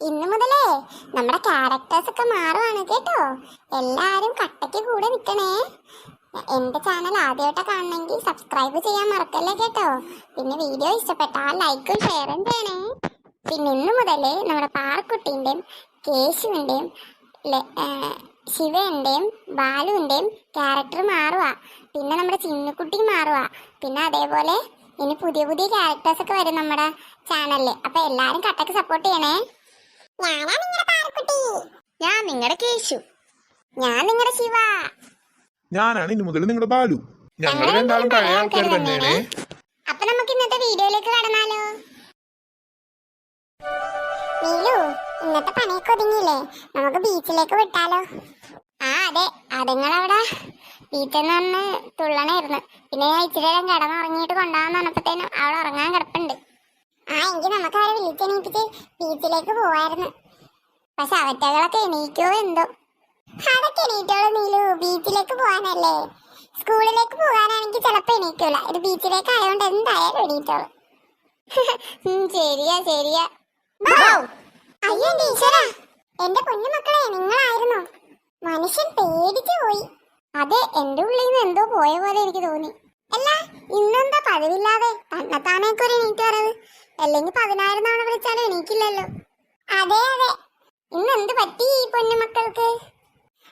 ഇന്നു മുതലേ നമ്മുടെ ക്യാരക്ടേഴ്സ് ഒക്കെ മാറുവാണ് കേട്ടോ. എല്ലാരും കട്ടയ്ക്ക് കൂടെ നിൽക്കണേ എന്റെ ചാനൽ ആദ്യമായിട്ട് കാണണമെങ്കിൽ സബ്സ്ക്രൈബ് ചെയ്യാൻ മറക്കല്ലേ കേട്ടോ. പിന്നെ വീഡിയോ ഇഷ്ടപ്പെട്ടാൽ ലൈക്കും ഷെയറും ചെയ്യണേ. പിന്നെ ഇന്നു മുതലേ നമ്മുടെ പാറക്കുട്ടീന്റെയും കേശുവിന്റെയും ശിവന്റെയും ബാലുവിന്റെയും ക്യാരക്ടർ മാറുക പിന്നെ നമ്മുടെ ചിന്നുക്കുട്ടി മാറുക പിന്നെ അതേപോലെ ഇനി പുതിയ പുതിയ ക്യാരക്ടേഴ്സ് ഒക്കെ വരും നമ്മുടെ ചാനലിൽ അപ്പോൾ എല്ലാവരും കട്ടക്ക് സപ്പോർട്ട് ചെയ്യണേ. ഞാനാ നിങ്ങളുടെ പാറക്കുട്ടി. ഞാൻ നിങ്ങളുടെ കേശു. ഞാൻ നിങ്ങളുടെ ശിവ. ഞാനാണ് ഇനി മുതൽ നിങ്ങളുടെ ബാലു. ഞങ്ങൾ രണ്ടാളും പഴയ ആൾക്കാർ തന്നെയാണ്. അപ്പൊ നമുക്ക് ഇന്നത്തെ വീഡിയോയിലേക്ക് കടന്നാലോ? നീലു ഇന്നത്തെ പണിയൊക്കെ ഒതുങ്ങിയില്ലേ? നമുക്ക് ബീച്ചിലേക്ക് വിട്ടാലോ? ആ അതെ. അതുങ്ങളവിടെ ബീച്ചിൽ നിന്ന് തുള്ളണായിരുന്നു. പിന്നെ ഞാൻ ഇച്ചിരി നേരം കിടന്നുറങ്ങിയിട്ട് കൊണ്ടാന്ന് പറഞ്ഞപ്പോഴത്തേനും അവിടെ ഉറങ്ങാൻ കിടപ്പുണ്ട്. ആ എങ്കിൽ നമുക്ക് അവരെ വിളിച്ചെണീപ്പിച്ച് ബീച്ചിലേക്ക് പോവായിരുന്നു. പക്ഷെ അവറ്റകളൊക്കെ എണീക്കോ എന്തോ? അതൊക്കെ എണീറ്റോളൂ നീലു. ബീച്ചിലേക്ക് പോകാനല്ലേ സ്കൂളിലേക്ക് പോകാനാണെങ്കിൽ ചിലപ്പോൾ എണീക്കൂല. ഇത് ബീച്ചിലേക്ക് ആയതുകൊണ്ട് എന്തായാലും എണീറ്റോളൂ. ശരിയാ ശരിയാ. അയ്യോ ഈശ്വര എന്റെ കുഞ്ഞുമക്കളെ നിങ്ങളായിരുന്നു. മനുഷ്യൻ പേടിച്ചു പോയി. അതെ എന്റെ ഉള്ളിൽ നിന്ന് എന്തോ പോയ പോലെ എനിക്ക് തോന്നി. അല്ല ഇന്നെന്താ പതിവില്ലാതെ തന്നെത്താനേക്ക് ഒരു എണീറ്റ് വരവ്? അല്ലെങ്കിൽ പതിനായിരം തവണ വിളിച്ചാലും എണീക്കില്ലല്ലോ. അതെ അതെ. ഇന്ന് എന്ത് പറ്റി ഈ പൊന്നുമക്കൾക്ക്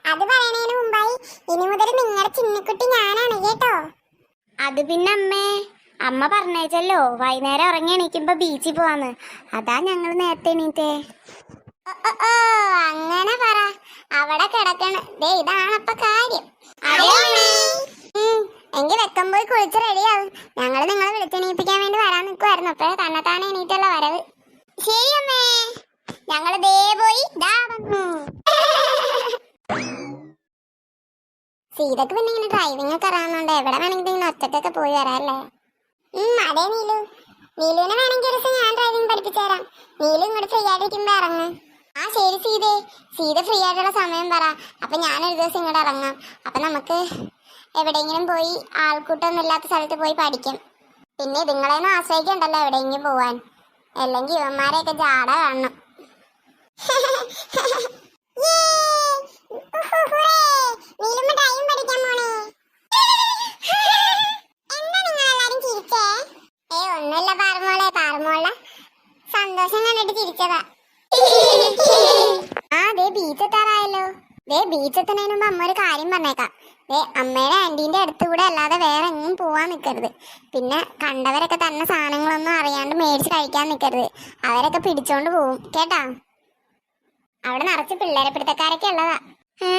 അത് പറയണേന് മുമ്പായി ഇനി മുതൽ നിങ്ങളുടെ ചിന്നക്കുട്ടി ഞാനാണ് കേട്ടോ. അത് പിന്നെ അമ്മേ അമ്മ പറഞ്ഞേച്ചല്ലോ വൈകുന്നേരം ഉറങ്ങി എണീക്കുമ്പോ ബീച്ചിൽ പോവാന്ന്. അതാ ഞങ്ങൾ നേരത്തെ എണീറ്റേ. അങ്ങനെ പറ. അവിടെ കിടക്കണ. ദേ ഇതാണ് അപ്പൊ കാര്യം. ഉം, എങ്കി വെക്കം പോയി കുളിച്ച് റെഡിയാവും ഞങ്ങൾ നിങ്ങളെ വിളിച്ചെണീപ്പിക്കാൻ വേണ്ടി വരാൻ നിൽക്കുമായിരുന്നു അപ്പോഴേ തന്നെത്താനെ എണീറ്റുള്ള വരവ്. ശരി അമ്മേ. ഞങ്ങൾ ദേ പോയി. ദാ വന്നു. സീതക്ക് പിന്നെ ഇങ്ങനെ ഡ്രൈവിംഗ് ഒക്കെ അറിയാവുന്നതുകൊണ്ട് എവിടെ വേണമെങ്കിലും ഇങ്ങനെ ഒറ്റക്കൊക്കെ പോയി വരാല്ലേ? അതെ നീലു. നീലുവിനെ വേണമെങ്കിൽ ഒരു ദിവസം ഞാൻ ഡ്രൈവിംഗ് പഠിപ്പിച്ചു തരാം. നീലു ഇങ്ങോട്ട് ഫ്രീ ആയിട്ടിരിക്കുമ്പോ ഇറങ്ങ്. ആ ശരി സീതേ. സീത ഫ്രീ ആയിട്ടുള്ള സമയം പറ. അപ്പൊ ഞാനൊരു ദിവസം ഇങ്ങോട്ട് ഇറങ്ങാം. അപ്പൊ നമുക്ക് എവിടെയെങ്കിലും പോയി ആൾക്കൂട്ടമൊന്നും ഇല്ലാത്ത സ്ഥലത്ത് പോയി പഠിക്കും. പിന്നെ ഇതുങ്ങളെയൊന്നും ആശ്രയിക്കണ്ടല്ലോ എവിടെയെങ്കിലും പോവാൻ. അല്ലെങ്കിൽ ഇവന്മാരെയൊക്കെ ജാട കാണണം. ആ അതെ ബീച്ച് എത്താറായല്ലോ. ദേ ബീച്ചെത്തണേനു മുമ്പ് അമ്മ ഒരു കാര്യം പറഞ്ഞേക്കാം. ദേ അമ്മയുടെ ആന്റീന്റെ അടുത്ത് കൂടെ അല്ലാതെ വേറെ എങ്ങും പോവാൻ നിൽക്കരുത് പിന്നെ കണ്ടവരൊക്കെ തന്നെ സാധനങ്ങളൊന്നും അറിയാണ്ട് മേടിച്ച് കഴിക്കാൻ നിൽക്കരുത് അവരൊക്കെ പിടിച്ചോണ്ട് പോവും. കേട്ടാ? അവിടെ നിറച്ച് പിള്ളേരെ പിടുത്തക്കാരൊക്കെ ഉള്ളതാ. ഏ?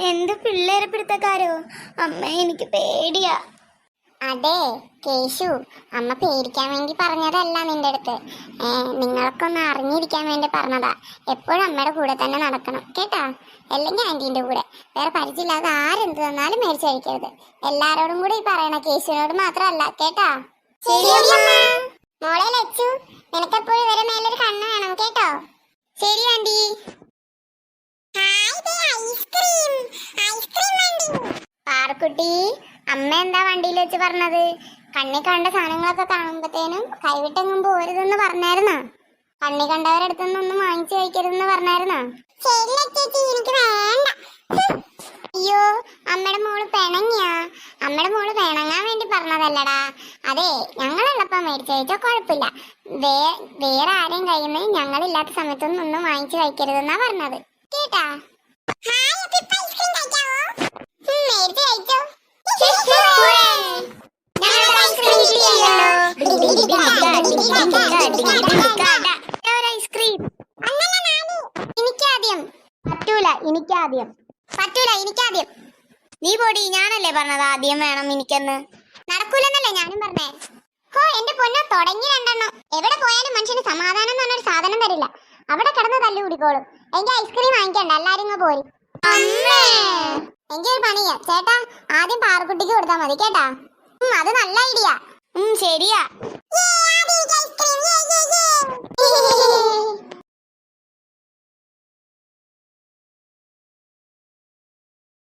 എന്ത് പിള്ളേരെ പിടുത്തക്കാരോ അമ്മ എനിക്ക് പേടിയാ. അതെ കേശു. അമ്മ പേടിക്കാൻ വേണ്ടി പറഞ്ഞതല്ല നിന്റെ അടുത്ത്. നിങ്ങൾക്കൊന്ന് അറിഞ്ഞിരിക്കാൻ വേണ്ടി പറഞ്ഞതാ. എപ്പോഴും അമ്മയുടെ കൂടെ തന്നെ നടക്കണം കേട്ടാ? അല്ലെങ്കിൽ ആന്റീന്റെ കൂടെ. വേറെ പരിചയമില്ലാതെ ആരെന്ത് തന്നാലും മേടിച്ചു കഴിക്കരുത്. എല്ലാരോടും കൂടി ഈ പറയണ കേശുവിനോട് മാത്രമല്ല കേട്ടാ? മോളെ ലച്ചു നിനക്കെപ്പോഴും ഇവരെ മേലൊരു കണ്ണ് വേണം കേട്ടോ? ശരി ആന്റി. പാറക്കുട്ടി അമ്മ എന്താ വണ്ടിയിൽ വെച്ച് പറഞ്ഞത്? കണ്ണി കണ്ട സാധനങ്ങളൊക്കെ കാണുമ്പത്തേനും കൈവിട്ടെങ്ങും പോരുതെന്ന് പറഞ്ഞായിരുന്നാ? കണ്ണി കണ്ടവരടുത്തൊന്നും വാങ്ങിച്ചു കഴിക്കരുതെന്ന് പറഞ്ഞായിരുന്നാ? എനിക്ക് വേണ്ട. അയ്യോ അമ്മയുടെ മോൾ പിണങ്ങിയാ? അമ്മയുടെ മോൾ പിണങ്ങാൻ വേണ്ടി പറഞ്ഞതല്ലടാ. അതെ ഞങ്ങളുള്ളപ്പോ മേടിച്ചു കഴിച്ചാൽ കുഴപ്പമില്ല. വേ വേറെ ആരെയും കയ്യിൽ നിന്ന് ഞങ്ങളില്ലാത്ത സമയത്തൊന്നും ഒന്നും വാങ്ങിച്ചു കഴിക്കരുതെന്നാ പറഞ്ഞത്. കേട്ടാ? എനിക്കാദ്യം പറ്റൂല എനിക്കാദ്യം. നീ പൊടി ഞാനല്ലേ പറഞ്ഞത് ആദ്യം വേണം എനിക്കെന്ന്. നടക്കൂലെന്നല്ലേ ഞാനും പറഞ്ഞേ. ഹോ എന്റെ പൊന്നോ തുടങ്ങി രണ്ടെണ്ണം. എവിടെ പോയാലും മനുഷ്യന് സമാധാനം എന്ന് പറഞ്ഞൊരു സാധനം തരില്ല. അവിടെ കിടന്ന് തല്ലു കുടിക്കോളും. എനിക്ക് ഐസ്ക്രീം വാങ്ങിക്കണ്ട എല്ലാരും ഇങ്ങ് പോരി. എനിക്കൊരു എനിക്ക് പണിയാ. ചേട്ടാ ആദ്യം പാറക്കുട്ടിക്ക് കൊടുത്താൽ മതി കേട്ടാ? അത് നല്ല ഐഡിയ. ശരിയാ.